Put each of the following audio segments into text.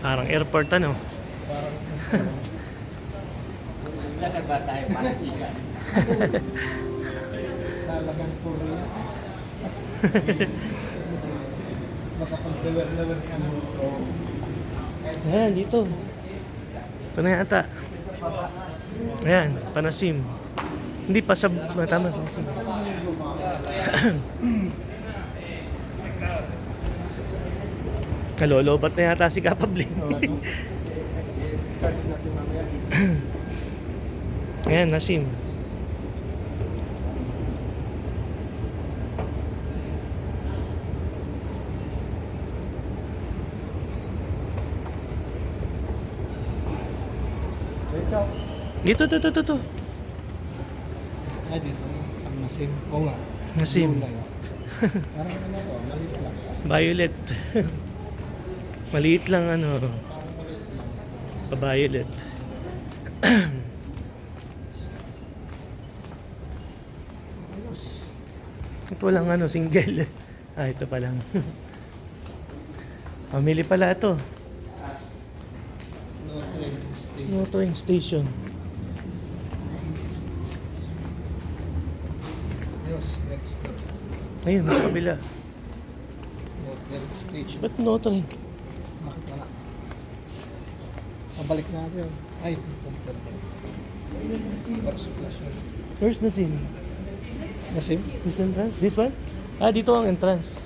Parang airport ano. Lakad ba tayo para sikat? talagang puro. Makapag-deliver ka ng Ayan, dito. Ito na yata. Ayan, panasim. Hindi, pasab... Ah, tama, panasim. Kalolobat na yata si Kapabli. Charge natin mamaya. Ayan, nasim. Dito, dito, dito, dito. Ay, dito. Ang nasim. Oo nga. Nasim. Parang ano to, maliit lang. Violet. Maliit lang ano. Parang maliit lang. Violet. Ayos. Ito walang ano, single. ah, ito pa lang. Pamili pala ito. No train station. Ayos, next stop. Ayun, sa kabila. No train station. Ba't no train? Bakit wala? Pabalik natin. Ay, pupunta pa. What's the? Where's the scene? Nasim? This entrance? This one? Ah, dito ang entrance.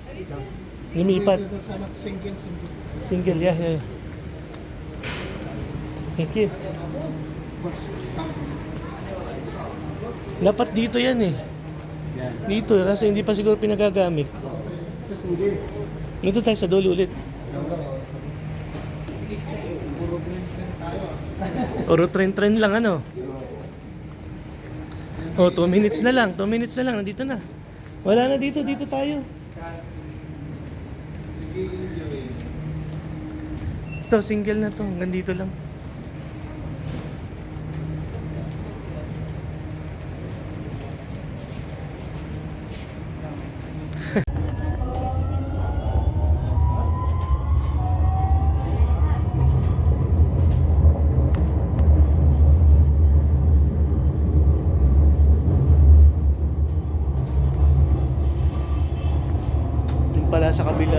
Lumipat. Anak, single, single. Single, yeah, yeah. Thank you. Dapat dito yan eh. Dito, kasi hindi pa siguro pinagagamit. Dito tayo sa dulo ulit. Puro train-train lang ano. Oh, 2 minutes na lang. 2 minutes na lang. Nandito na. Wala na dito. Dito tayo. Ito, single na to. Hanggang dito lang. Pala sa kabila.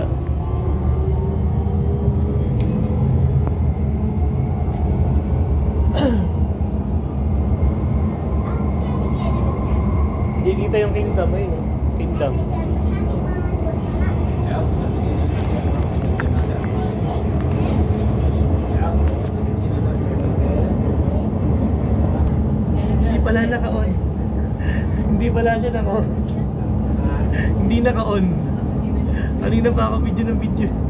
Hindi kita yung kingdom ayun. oh. Kingdom. Hindi pala naka-on. Hindi pala siya naka-on. Hindi naka-on. Kanina pa ako video ng video.